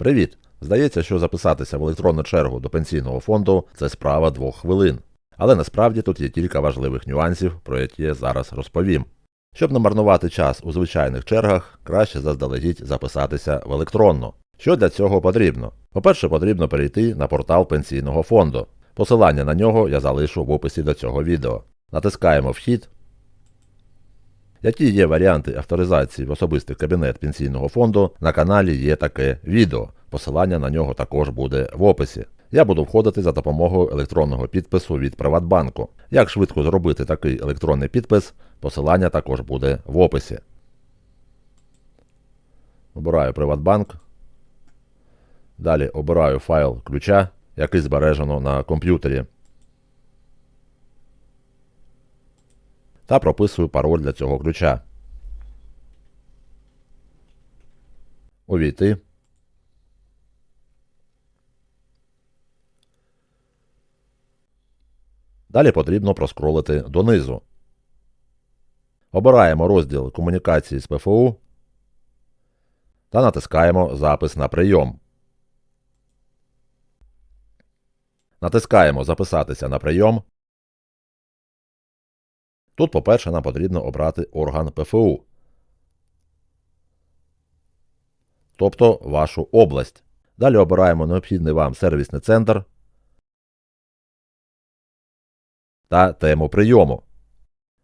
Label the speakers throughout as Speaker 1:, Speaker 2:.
Speaker 1: Привіт! Здається, що записатися в електронну чергу до пенсійного фонду це справа двох хвилин. Але насправді тут є кілька важливих нюансів, про які я зараз розповім. Щоб не марнувати час у звичайних чергах, краще заздалегідь записатися в електронну. Що для цього потрібно? По-перше, потрібно перейти на портал пенсійного фонду. Посилання на нього я залишу в описі до цього відео. Натискаємо Вхід. Які є варіанти авторизації в особистий кабінет пенсійного фонду, на каналі є таке відео. Посилання на нього також буде в описі. Я буду входити за допомогою електронного підпису від Приватбанку. Як швидко зробити такий електронний підпис, посилання також буде в описі. Обираю Приватбанк. Далі обираю файл ключа, який збережено на комп'ютері. Та прописую пароль для цього ключа. Увійти. Далі потрібно проскролити донизу. Обираємо розділ комунікації з ПФУ та натискаємо Запис на прийом. Натискаємо Записатися на прийом. Тут, по-перше, нам потрібно обрати орган ПФУ, тобто вашу область. Далі обираємо необхідний вам сервісний центр та тему прийому.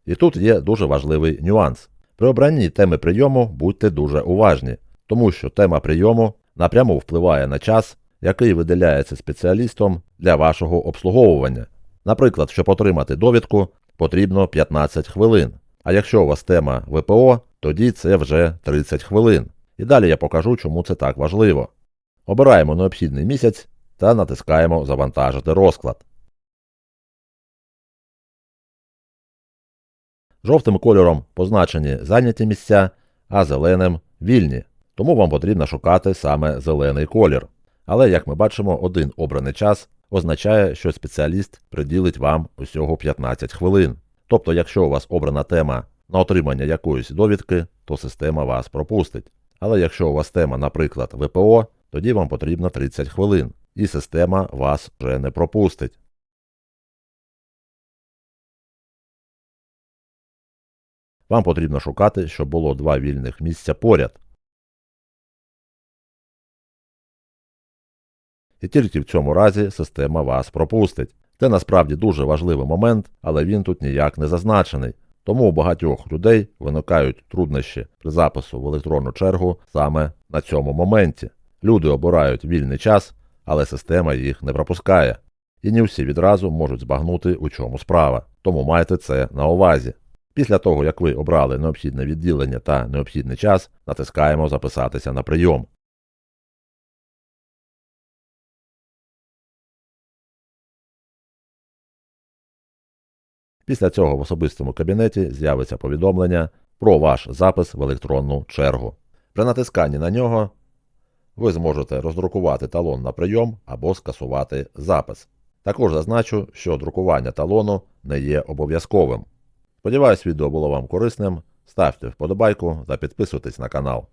Speaker 1: І тут є дуже важливий нюанс. При обранні теми прийому будьте дуже уважні, тому що тема прийому напряму впливає на час, який виділяється спеціалістом для вашого обслуговування. Наприклад, щоб отримати довідку, потрібно 15 хвилин. А якщо у вас тема ВПО, тоді це вже 30 хвилин. І далі я покажу, чому це так важливо. Обираємо необхідний місяць та натискаємо Завантажити розклад. Жовтим кольором позначені зайняті місця, а зеленим вільні. Тому вам потрібно шукати саме зелений колір. Але, як ми бачимо, один обраний час означає, що спеціаліст приділить вам усього 15 хвилин. Тобто, якщо у вас обрана тема на отримання якоїсь довідки, то система вас пропустить. Але якщо у вас тема, наприклад, ВПО, тоді вам потрібно 30 хвилин, і система вас вже не пропустить. Вам потрібно шукати, щоб було два вільних місця поряд. І тільки в цьому разі система вас пропустить. Це насправді дуже важливий момент, але він тут ніяк не зазначений. Тому у багатьох людей виникають труднощі при запису в електронну чергу саме на цьому моменті. Люди обирають вільний час, але система їх не пропускає. І не всі відразу можуть збагнути, у чому справа. Тому майте це на увазі. Після того, як ви обрали необхідне відділення та необхідний час, натискаємо Записатися на прийом. Після цього в особистому кабінеті з'явиться повідомлення про ваш запис в електронну чергу. При натисканні на нього ви зможете роздрукувати талон на прийом або скасувати запис. Також зазначу, що друкування талону не є обов'язковим. Сподіваюсь, відео було вам корисним. Ставте вподобайку та підписуйтесь на канал.